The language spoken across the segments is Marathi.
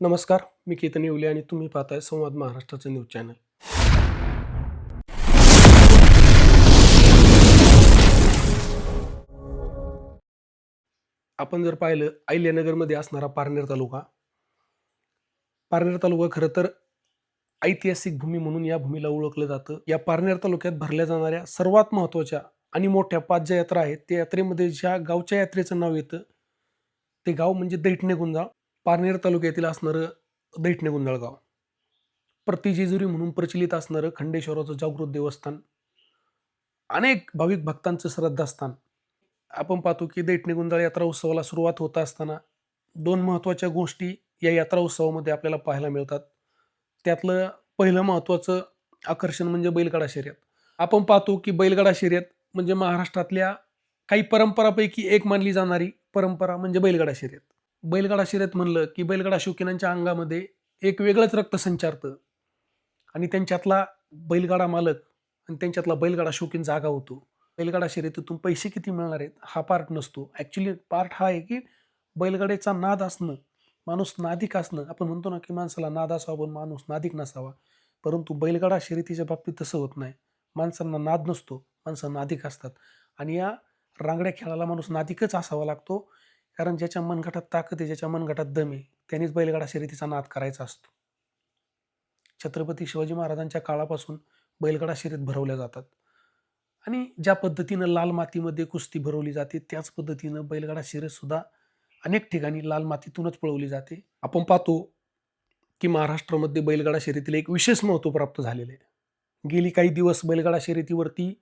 नमस्कार मी केतन येवले आणि तुम्ही पाहताय संवाद महाराष्ट्राचं न्यूज चॅनल. आपण जर पाहिलं अहिल्यानगरमध्ये असणारा पारनेर तालुका. पारनेर तालुका खरं तर ऐतिहासिक भूमी म्हणून या भूमीला ओळखलं जातं. या पारनेर तालुक्यात भरल्या जाणाऱ्या सर्वात महत्त्वाच्या आणि मोठ्या पाच ज्या यात्रा आहेत त्या यात्रेमध्ये ज्या गावच्या यात्रेचं नाव येतं ते गाव म्हणजे दैठणे गुंजाळ पारनेर तालुक्यातील असणारं दैठणे गुंजाळ गाव म्हणून प्रचलित असणारं खंडेश्वराचं जागृत देवस्थान. अनेक भाविक भक्तांचं श्रद्धास्थान आपण पाहतो की दैठणे गुंजाळ यात्रा उत्सवाला सुरुवात होत असताना दोन महत्त्वाच्या गोष्टी या यात्रा उत्सवामध्ये आपल्याला पाहायला मिळतात. त्यातलं पहिलं महत्त्वाचं आकर्षण म्हणजे बैलगाडा शर्यत. आपण पाहतो की बैलगाडा शर्यत म्हणजे महाराष्ट्रातल्या काही परंपरापैकी एक मानली जाणारी परंपरा म्हणजे बैलगाडा शर्यत. बैलगाडा शर्यत म्हणलं की बैलगाडा शौकीनांच्या अंगामध्ये एक वेगळंच रक्त संचारतं आणि त्यांच्यातला बैलगाडा मालक आणि त्यांच्यातला बैलगाडा शौकीन जागा होतो. बैलगाडा शर्यतीतून पैसे किती मिळणार आहेत हा पार्ट नसतो. ॲक्च्युली पार्ट हा आहे की बैलगाड्याचा नाद असणं माणूस नादिक असणं आपण म्हणतो ना की माणसाला नाद असावा पण माणूस नादिक नसावा. परंतु बैलगाडा शर्यतीच्या बाबतीत तसं होत नाही. माणसांना नाद नसतो माणसं नादिक असतात. आणि या रांगड्या खेळाला माणूस नादिकच असावा लागतो. कारण ज्याच्या मनगटात ताकद आहे ज्याच्या मनगटात दम आहे त्यांनीच बैलगाडा शर्यतीचा नाद करायचा असतो. छत्रपती शिवाजी महाराजांच्या काळापासून बैलगाडा शर्यत भरवल्या जातात. आणि ज्या पद्धतीनं लाल मातीमध्ये कुस्ती भरवली जाते त्याच पद्धतीनं बैलगाडा शर्यतसुद्धा अनेक ठिकाणी लाल मातीतूनच पळवली जाते. आपण पाहतो की महाराष्ट्रामध्ये बैलगाडा शर्यतीला एक विशेष महत्त्व प्राप्त झालेलं आहे. गेली काही दिवस बैलगाडा शर्यतीवरती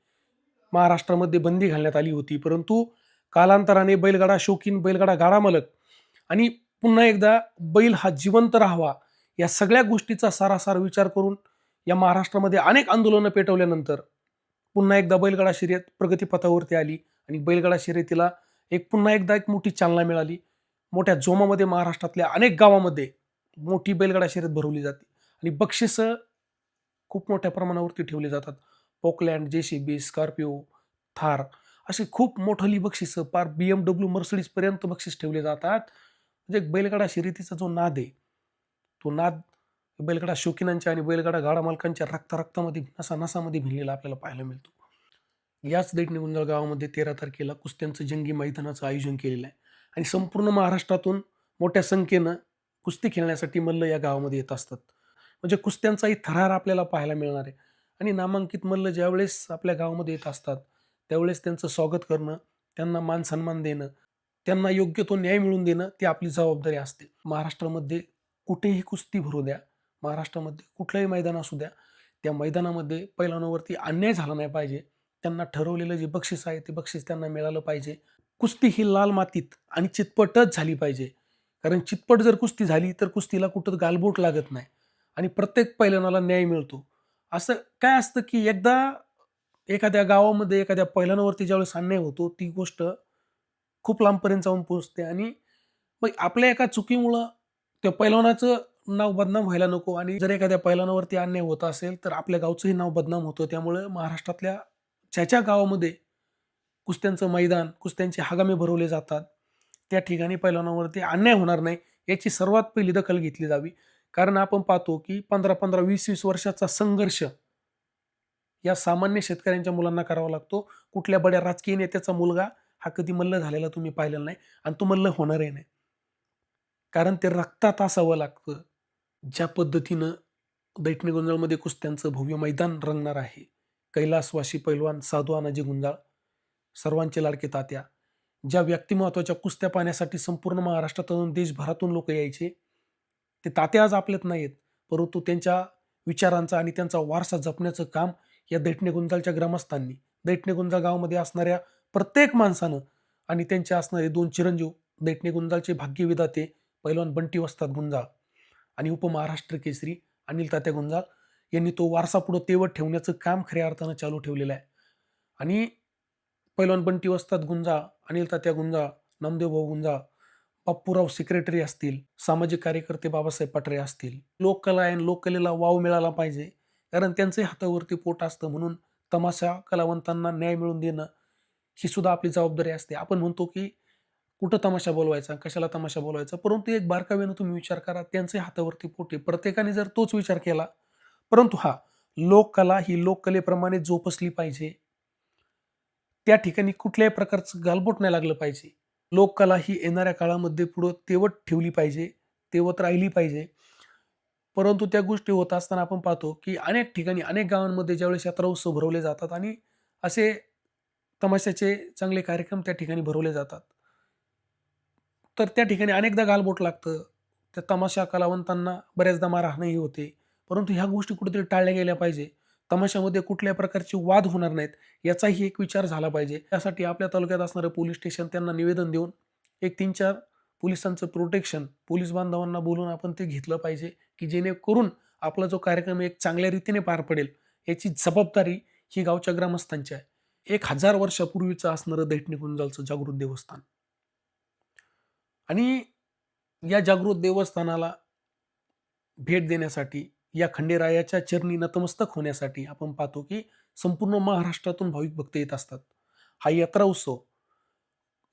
महाराष्ट्रामध्ये बंदी घालण्यात आली होती परंतु कालांतराने बैलगाडा शौकीन बैलगाडा गाडा मालक. आणि पुन्हा एकदा बैल हा जिवंत राहावा या सगळ्या गोष्टीचा सारासार विचार करून या महाराष्ट्रामध्ये अनेक आंदोलनं पेटवल्यानंतर पुन्हा एकदा बैलगाडा शर्यत प्रगतीपथावरती आली आणि बैलगाडा शर्यतीला एक पुन्हा एकदा एक मोठी चालना मिळाली. मोठ्या जोमामध्ये महाराष्ट्रातल्या अनेक गावामध्ये मोठी बैलगाडा शर्यत भरवली जाते आणि बक्षिसं खूप मोठ्या प्रमाणावरती ठेवली जातात. पोकलँड जे सी बी स्कॉर्पिओ थार अशी खूप मोठली बक्षिसं पार बी एम डब्ल्यू मर्सडीजपर्यंत बक्षीस ठेवले जातात. म्हणजे बैलगाडा शर्यतीचा जो नाद आहे तो नाद बैलगाडा शौकीनांच्या आणि बैलगाडा गाडा मालकांच्या रक्ता रक्तामध्ये नसा नसामध्ये भिनलेला आपल्याला पाहायला मिळतो. याच दैठणी गुंजळ गावामध्ये तेरा तारखेला कुस्त्यांचं जंगी मैदानाचं आयोजन केलेलं आहे. आणि संपूर्ण महाराष्ट्रातून मोठ्या संख्येनं कुस्ती खेळण्यासाठी मल्ल या गावामध्ये येत असतात. म्हणजे कुस्त्यांचाही थरार आपल्याला पाहायला मिळणार आहे. आणि नामांकित मल्ल ज्यावेळेस आपल्या गावामध्ये येत असतात त्यावेळेस त्यांचं स्वागत करणं त्यांना मान सन्मान देणं त्यांना योग्य तो न्याय मिळवून देणं ती आपली जबाबदारी असते. महाराष्ट्रामध्ये कुठेही कुस्ती भरू द्या महाराष्ट्रामध्ये कुठलंही मैदान असू द्या त्या मैदानामध्ये पैलवानावरती अन्याय झाला नाही पाहिजे. त्यांना ठरवलेलं जे बक्षीस आहे ते बक्षीस त्यांना मिळालं पाहिजे. कुस्ती ही लाल मातीत आणि चितपटच झाली पाहिजे. कारण चितपट जर कुस्ती झाली तर कुस्तीला कुठं गालबोट लागत नाही. आणि प्रत्येक पैलवानाला न्याय मिळतो. असं काय असतं की एकदा एखाद्या गावामध्ये एखाद्या पैलवानावरती ज्यावेळेस अन्याय होतो ती गोष्ट खूप लांबपर्यंत जाऊन पोहोचते आणि मग आपल्या एका चुकीमुळं त्या पैलवानाचं नाव बदनाम व्हायला नको आणि जर एखाद्या पैलवानावरती अन्याय होत असेल तर आपल्या गावचंही नाव बदनाम होतं. त्यामुळे महाराष्ट्रातल्या ज्याच्या गावामध्ये कुस्त्यांचं मैदान कुस्त्यांचे हगामे भरवले जातात त्या ठिकाणी पैलवानावरती अन्याय होणार नाही याची सर्वात पहिली दखल घेतली जावी. कारण आपण पाहतो की पंधरा पंधरा वीस वीस वर्षाचा संघर्ष या सामान्य शेतकऱ्यांच्या मुलांना करावा लागतो. कुठल्या बड्या राजकीय नेत्याचा मुलगा हा कधी मल्ल झालेला तुम्ही पाहिलेला नाही आणि तो मल्ल होणारही नाही. कारण ते रक्तात असावं लागतं. ज्या पद्धतीनं दैठणी गुंजाळमध्ये कुस्त्यांचं भव्य मैदान रंगणार आहे. कैलासवासी पैलवान साधू अनाजी गुंजाळ सर्वांचे लाडके तात्या ज्या व्यक्तिमत्वाच्या कुस्त्या पाहण्यासाठी संपूर्ण महाराष्ट्रातून देशभरातून लोक यायचे ते तात्या आज आपल्यात नाहीत परंतु त्यांच्या विचारांचा आणि त्यांचा वारसा जपण्याचं काम या दैठणे गुंजालच्या ग्रामस्थांनी दैठणे गुंजाळ गावामध्ये असणाऱ्या प्रत्येक माणसानं आणि त्यांचे असणारे दोन चिरंजीव दैठणे गुंजालचे भाग्यविदाते पैलवान बंटी वस्तात गुंजाळ आणि उपमहाराष्ट्र केसरी अनिल तात्या गुंजाळ यांनी तो वारसा पुढं तेवत ठेवण्याचं काम खऱ्या अर्थानं चालू ठेवलेलं आहे. आणि पैलवान बंटी वस्तात गुंजाळ अनिल तात्या गुंजाळ नामदेव भाऊ गुंजाळ बाप्पूराव सेक्रेटरी असतील सामाजिक कार्यकर्ते बाबासाहेब पटरे असतील लोककला आहे आणि लोककलेला वाव मिळाला पाहिजे कारण त्यांचंही हातावरती पोट असतं म्हणून तमाशा कलावंतांना न्याय मिळवून देणं ही सुद्धा आपली जबाबदारी असते. आपण म्हणतो की कुठं तमाशा बोलवायचा कशाला तमाशा बोलवायचा? परंतु एक बारकाव्यानं तुम्ही विचार करा त्यांचे हातावरती पोटे प्रत्येकाने जर तोच विचार केला परंतु हा लोककला ही लोककलेप्रमाणे जोपासली पाहिजे. त्या ठिकाणी कुठल्याही प्रकारचं गालबोट नाही लागलं पाहिजे. लोककला ही येणाऱ्या काळामध्ये पुढं तेवत ठेवली पाहिजे तेवत राहिली पाहिजे. परंतु त्या गोष्टी होत असताना आपण पाहतो की अनेक ठिकाणी अनेक गावांमध्ये ज्यावेळेस यात्रा उत्सव भरवले जातात आणि असे तमाशाचे चांगले कार्यक्रम त्या ठिकाणी भरवले जातात. तर त्या ठिकाणी अनेकदा गालबोट लागतं. त्या तमाशा कलावंतांना बऱ्याचदा मारहाणही होते. परंतु ह्या गोष्टी कुठेतरी टाळल्या गेल्या पाहिजे. तमाशामध्ये कुठल्या प्रकारचे वाद होणार नाहीत याचाही एक विचार झाला पाहिजे. त्यासाठी आपल्या तालुक्यात असणारं पोलीस स्टेशन त्यांना निवेदन देऊन एक तीन चार पोलिसांचं प्रोटेक्शन पोलीस बांधवांना बोलून आपण ते घेतलं पाहिजे. की जेणेकरून आपला जो कार्यक्रम एक चांगल्या रीतीने पार पडेल याची जबाबदारी ही गावच्या ग्रामस्थांची आहे. एक हजार वर्षापूर्वीचं असणारं दैठणी जागृत देवस्थान. आणि या जागृत देवस्थानाला भेट देण्यासाठी या खंडेरायाच्या चरणी नतमस्तक होण्यासाठी आपण पाहतो की संपूर्ण महाराष्ट्रातून भाविक भक्त येत असतात. हा यात्रा उत्सव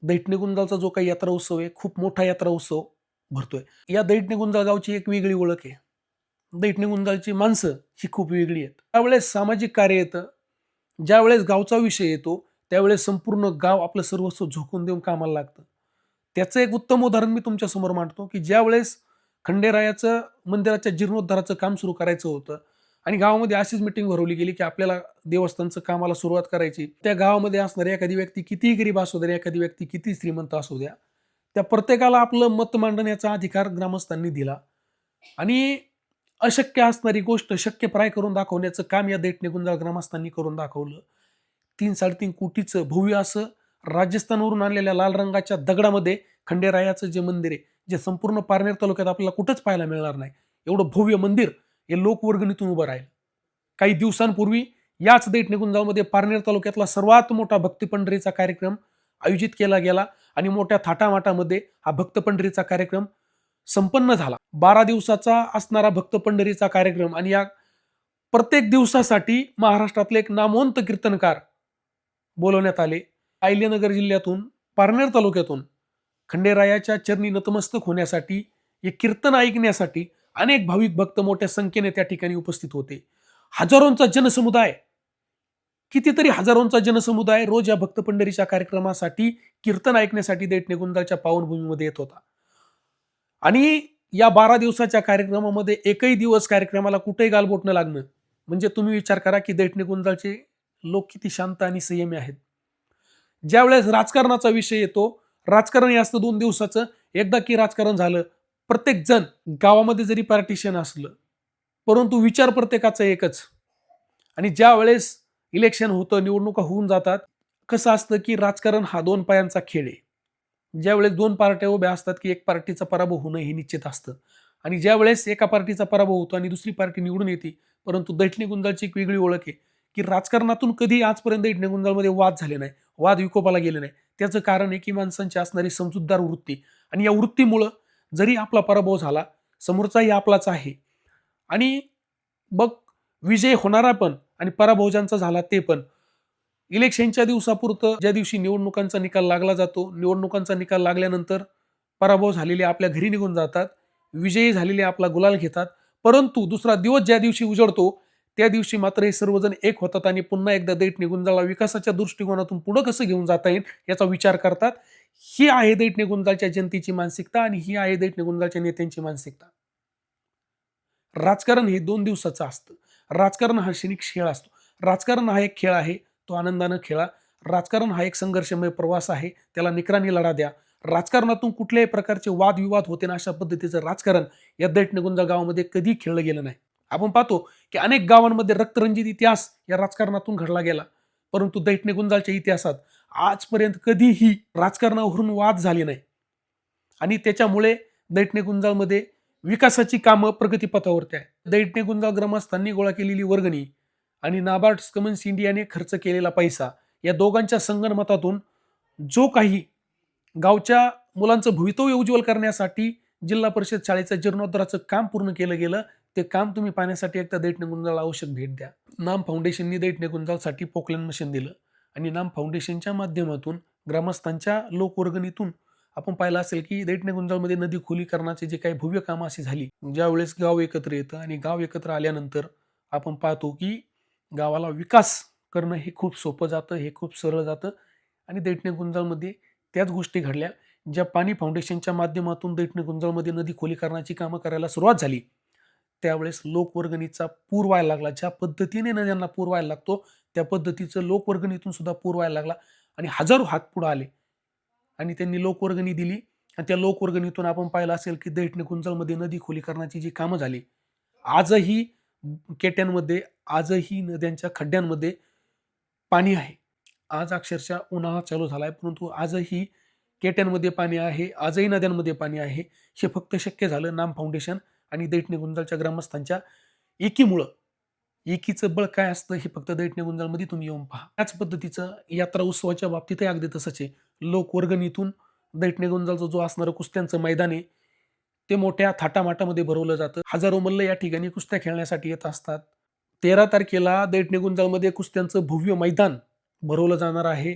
दैठणी जो काही यात्रा उत्सव आहे खूप मोठा यात्रा उत्सव भरतोय. या दैठणी गुंजाळ गावची एक वेगळी ओळख आहे. दैठणी गुंजाळची माणसं ही खूप वेगळी आहेत. त्यावेळेस सामाजिक कार्य येतं ज्यावेळेस गावचा विषय येतो त्यावेळेस संपूर्ण गाव आपलं सर्वस्व झोकून देऊन कामाला लागतं. त्याचं एक उत्तम उदाहरण मी तुमच्यासमोर मांडतो की ज्यावेळेस खंडेरायाचं मंदिराच्या जीर्णोद्धाराचं काम सुरू करायचं होतं आणि गावामध्ये अशीच मिटिंग भरवली गेली की आपल्याला देवस्थानचं कामाला सुरुवात करायची. त्या गावामध्ये असणारी एखादी व्यक्ती कितीही गरीब असू द्या एखादी व्यक्ती किती श्रीमंत असू द्या त्या प्रत्येकाला आपलं मत मांडण्याचा अधिकार ग्रामस्थांनी दिला. आणि अशक्य असणारी गोष्ट शक्यप्राय करून दाखवण्याचं काम या देठ निगुंजाळ ग्रामस्थांनी करून दाखवलं. तीन साडेतीन कोटीचं भव्य असं राजस्थानवरून आणलेल्या लाल रंगाच्या दगडामध्ये खंडेरायाचं जे मंदिर आहे जे संपूर्ण पारनेर तालुक्यात आपल्याला कुठंच पाहायला मिळणार नाही. एवढं भव्य मंदिर हे लोकवर्गणीतून उभं राहील. काही दिवसांपूर्वी याच देठ निगुंजाळमध्ये पारनेर तालुक्यातला सर्वात मोठा भक्ती पंढरीचा कार्यक्रम आयोजित केला गेला आणि मोठ्या थाटामाटामध्ये हा भक्त पंढरीचा कार्यक्रम संपन्न झाला. बारा दिवसाचा असणारा भक्त पंढरीचा कार्यक्रम आणि या प्रत्येक दिवसासाठी महाराष्ट्रातले एक नामवंत कीर्तनकार बोलवण्यात आले. अहिल्यानगर जिल्ह्यातून पारनेर तालुक्यातून खंडेरायाच्या चरणी नतमस्तक होण्यासाठी हे कीर्तन ऐकण्यासाठी अनेक भाविक भक्त मोठ्या संख्येने त्या ठिकाणी उपस्थित होते. हजारोंचा जनसमुदाय कितीतरी हजारोंचा जनसमुदाय रोज या भक्त पंढरीच्या कार्यक्रमासाठी कीर्तन ऐकण्यासाठी देठ निगुंदाच्या पावनभूमीमध्ये येत होता. आणि या बारा दिवसाच्या कार्यक्रमामध्ये एकही दिवस कार्यक्रमाला कुठेही गालबोट न लागणं म्हणजे तुम्ही विचार करा की दैठ निगुंजाचे लोक किती शांत आणि संयमी आहेत. ज्यावेळेस राजकारणाचा विषय येतो राजकारण हे असतं दोन दिवसाचं एकदा की राजकारण झालं प्रत्येक जण गावामध्ये जरी पार्टिशन असलं परंतु विचार प्रत्येकाचा एकच. आणि ज्या वेळेस इलेक्शन होतं निवडणुका होऊन जातात. कसं असतं की राजकारण हा दोन पायांचा खेळ आहे. ज्यावेळेस दोन पार्ट्या उभ्या असतात की एक पार्टीचा पराभव होणं हे निश्चित असतं. आणि ज्यावेळेस एका पार्टीचा पराभव होतो आणि दुसरी पार्टी निवडून येते परंतु दैठणी गुंजाळची एक वेगळी ओळख आहे की राजकारणातून कधी आजपर्यंत दैठणी गुंजाळमध्ये वाद झाले नाही वाद विकोपाला गेले नाही. त्याचं कारण आहे की माणसांची असणारी समजूतदार वृत्ती. आणि या वृत्तीमुळं जरी आपला पराभव झाला समोरचाही आपलाच आहे. आणि बघ विजय होणारा पण आणि पराभव ज्यांचा झाला ते पण. इलेक्शनच्या दिवसापुरतं ज्या दिवशी निवडणुकांचा निकाल लागला जातो निवडणुकांचा निकाल लागल्यानंतर पराभव झालेले आपल्या घरी निघून जातात विजयी झालेले आपला गुलाल घेतात. परंतु दुसरा दिवस ज्या दिवशी उजळतो त्या दिवशी मात्र हे सर्वजण एक होतात आणि पुन्हा एकदा दैठ निघून जाला विकासाच्या दृष्टिकोनातून पुढं कसं घेऊन जाता येईल याचा विचार करतात. ही आहे दैठ निगुंजालच्या जनतेची मानसिकता आणि ही आहे दैठ निगुंजालच्या नेत्यांची मानसिकता. राजकारण हे दोन दिवसाचं असतं. राजकारण हा क्षणिक खेळ असतो. राजकारण हा एक खेळ आहे तो आनंदानं खेळा. राजकारण हा एक संघर्षमय प्रवास आहे त्याला निकराने लढा द्या. राजकारणातून कुठल्याही प्रकारचे वादविवाद होते ना अशा पद्धतीचं राजकारण या दैट निगुंजा गावामध्ये कधी खेळलं गेलं नाही. आपण पाहतो की अनेक गावांमध्ये रक्तरंजित इतिहास या राजकारणातून घडला गेला. परंतु दैठनेगुंजालच्या इतिहासात आजपर्यंत कधीही राजकारणावरून वाद झाले नाही. आणि त्याच्यामुळे दैटनेगुंजाळमध्ये विकासाची कामं प्रगतीपथावरती आहे दैठणे गुंजाळ ग्रामस्थांनी गोळा केलेली वर्गणी आणि नाबार्ड कमन्स इंडियाने खर्च केलेला पैसा या दोघांच्या संगणमतातून जो काही गावच्या मुलांचं भवितव्य उज्ज्वल करण्यासाठी जिल्हा परिषद शाळेचं जीर्णोद्धाराचं काम पूर्ण केलं गेलं ते काम तुम्ही पाहण्यासाठी एकदा दैठणे गुंजाळ आवश्यक भेट द्या. नाम फाउंडेशननी दैठणे गुंजाळसाठी पोकलन मशीन दिलं आणि नाम फाउंडेशनच्या माध्यमातून ग्रामस्थांच्या लोकवर्गणीतून आपण पाहिलं असेल की दैठणे गुंजाळमध्ये नदी खोलीकरणाचे जे काही भव्य कामं अशी झाली ज्यावेळेस गाव एकत्र येतं आणि गाव एकत्र आल्यानंतर आपण पाहतो की गावाला विकास करणं हे खूप सोपं जातं हे खूप सरळ जातं आणि दैठणे गुंजाळमध्ये त्याच गोष्टी घडल्या ज्या पाणी फाउंडेशनच्या माध्यमातून दैठणे गुंजाळमध्ये नदी खोलीकरणाची कामं करायला सुरुवात झाली. त्यावेळेस लोकवर्गणीचा पूर व्हायला लागला ज्या पद्धतीने नद्यांना पूर व्हायला लागतो त्या पद्धतीचं लोकवर्गणीतून सुद्धा पूर व्हायला लागला आणि हजारो हात पुढं आले. आणि त्यांनी लोकवर्गणी दिली. आणि त्या लोकवर्गणीतून आपण पाहिलं असेल की दैठणे कुंजलमध्ये नदी खोलीकरणाची जी कामं झाली आजही केट्यांमध्ये आजही नद्यांच्या खड्ड्यांमध्ये पाणी आहे. आज अक्षरशः उन्हाळा चालू झाला आहे परंतु आजही केट्यांमध्ये पाणी आहे आजही नद्यांमध्ये पाणी आहे. हे फक्त शक्य झालं नाम फाउंडेशन आणि दैठणे गुंजाळच्या ग्रामस्थांच्या एकीमुळं. एकीचं बळ काय असतं हे फक्त दैठणे गुंजाळमध्ये तुम्ही येऊन पहा. त्याच पद्धतीचं यात्रा उत्सवाच्या बाबतीतही अगदी तसंच आहे. लोकवर्गणीतून दैठणे गुंजाळचा जो असणारं कुस्त्यांचं मैदान आहे ते मोठ्या थाटामाटामध्ये भरवलं जातं. हजारो मल्ल या ठिकाणी कुस्त्या खेळण्यासाठी येत असतात. तेरा तारखेला दैठणे गुंजाळमध्ये कुस्त्यांचं भव्य मैदान भरवलं जाणार आहे.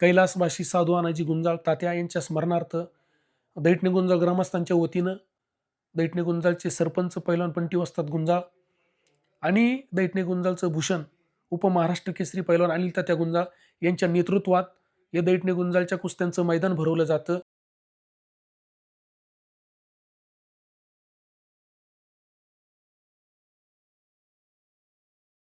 कैलासवासी साधू अनाजी गुंजाळ तात्या यांच्या स्मरणार्थ दैठणे गुंजाळ ग्रामस्थांच्या वतीनं दैठणे गुंजाळचे सरपंच पैलवान पंटी वस्तात गुंजाळ आणि दैठणे गुंजालचं भूषण उपमहाराष्ट्र केसरी पैलवान अनिल तात्या गुंजाळ यांच्या नेतृत्वात या दैटणे गुंजालच्या कुस्त्यांचं मैदान भरवलं जातं.